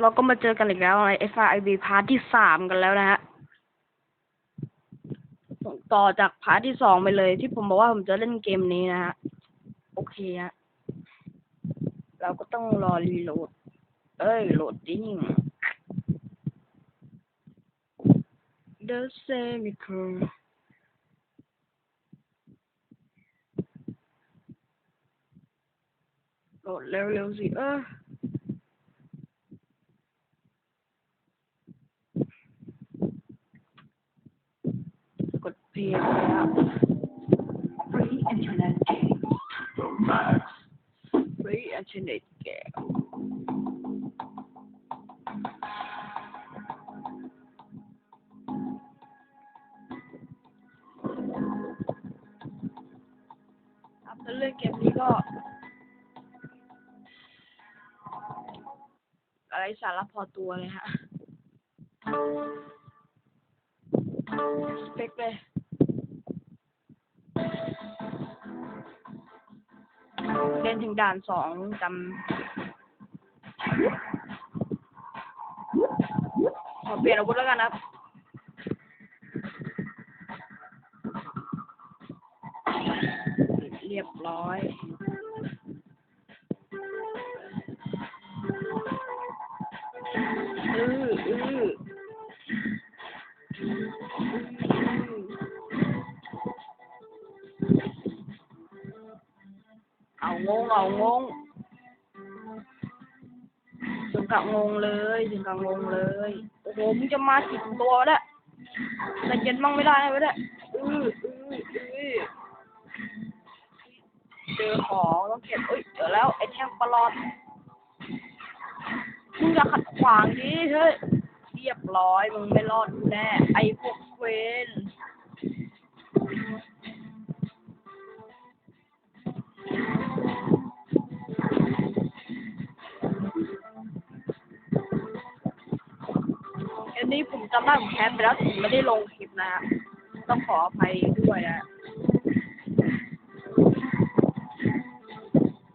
เราก็มาเจอกันอีกแล้วใน FIB พาร์ทที่สามกันแล้วนะฮะต่อจากพาร์ทที่สองไปเลย ที่ผมบอกว่าผมจะเล่นเกมนี้นะฮะ โอเคฮะ เราก็ต้องรอรีโหลด เอ้ย โหลดดิ้ง The Semicolon โหลดเร็วๆสิ เออ กดเพลย์เลยอะ Free รับเรื่องเกมนี้ก็ อะไรสาระพอตัวเลยฮะ สเปคเลย เล่นถึงด่านสองจำขอเปลี่ยนอาวุธแล้วกันนะครับเรียบร้อย เอางงเอางงถึงกับงงเลยถึงกับงงเลยโอ้โหมึงจะมาสิบตัวแล้วแต่เย็นมั่งไม่ได้ไม่ได้อืออืออือเจอของต้องเก็บเอ้ยเจอแล้วไอ้แท่งประหลอดมึงอย่าขัดขวางดิเฮ้ยเรียบร้อยมึงไม่รอดแน่ไอ้พวกเวนันนี้ผมจำได้ผมแคปไปแล้วผมไม่ได้ลงคลิปนะฮะต้องขออภัยด้วยนะ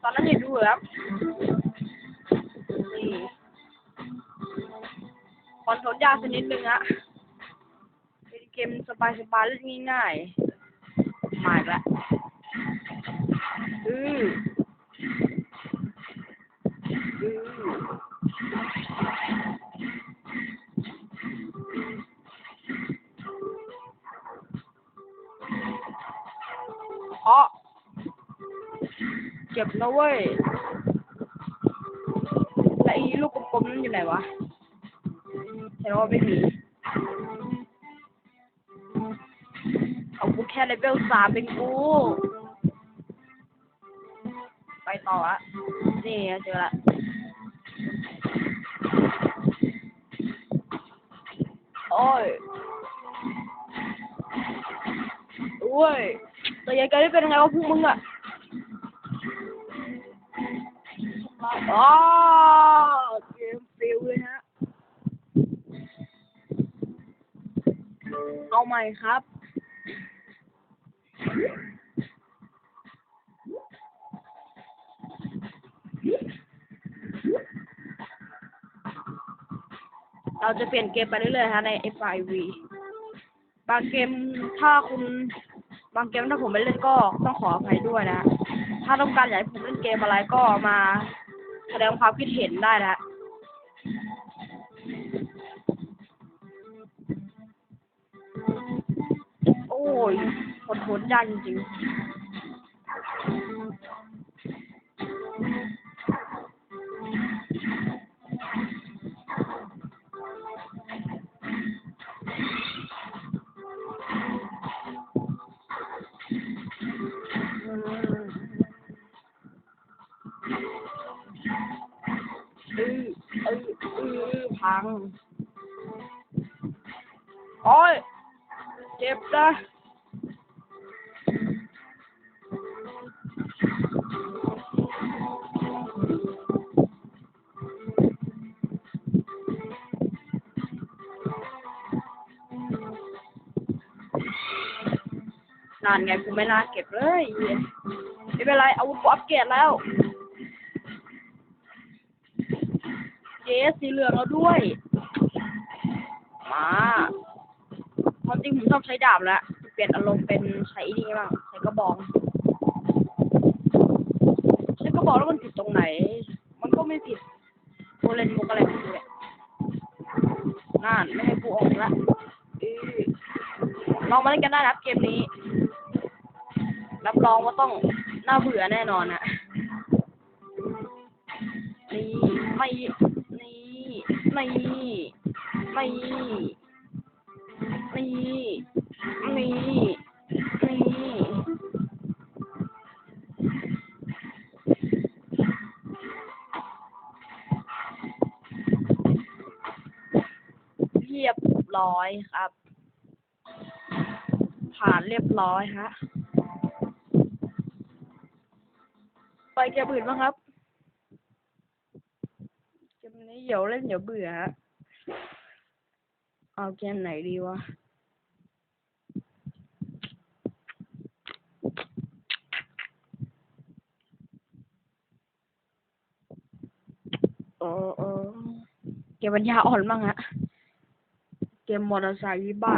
ตอนนั้นเห็นดูเหรอครับนี่คอนโทรลยากสักนิดนึงอะเป็นเกมสบายๆเล่นง่ายๆ อ๋อเจ็บนะเว้ยแล้วไอ้ลูกกลมๆนั่นอยู่ไหนวะเห็นว่าไม่มีเอากูแค่เลเวลสามเป็นกู ไปต่อละนี่เจอละโอ้ยโอ้ย แต่ยังไงได้เป็นยังไงวะพวกมึงอะอ๋อเกมฟิลเลยฮะ เอาใหม่ครับ เราจะเปลี่ยนเกมไปเรื่อยๆฮะใน FIV บางเกมถ้าคุณ บางเกมถ้าผมไม่เล่นก็ต้องขออภัยด้วยนะ ถ้าต้องการอยากให้ผมเล่นเกมอะไรก็มาแสดงความคิดเห็นได้นะโอ้ยหดหนยากจริงๆ อืออืออือพัง โอ้ย เจ็บนะนานไงกูไม่น่าเก็บเลย ไม่เป็นไร เอาวุธกูอัปเกรดแล้ว เกสสีเหลืองแล้วด้วย มาความจริงผมชอบใช้ดาบแล้วเปลี่ยนอารมณ์เป็นใช้นี่บ้างใช้กระบองใช้กระบอกแล้วมันผิดตรงไหน มันก็ไม่ผิดโบเล่นมุกอะไรของกูเนี่ยนั่นไม่ให้กูออกละเออลองมาเล่นกันได้นะครับเกมนี้ รับรองว่าต้องน่าเบื่อแน่นอนนะนี่ไม่ นี่ไม่ไม่นี่นี่นี่เรียบร้อยครับ ผ่านเรียบร้อยฮะ ไปเกมอื่นบ้างครับ นี้เดี๋ยวเล่นเดี๋ยวเบื่อฮะเอาเกมไหนดีวะเออเออเกมปัญญาอ่อนบ้างฮะ เกมมอเตอร์ไซค์วิบา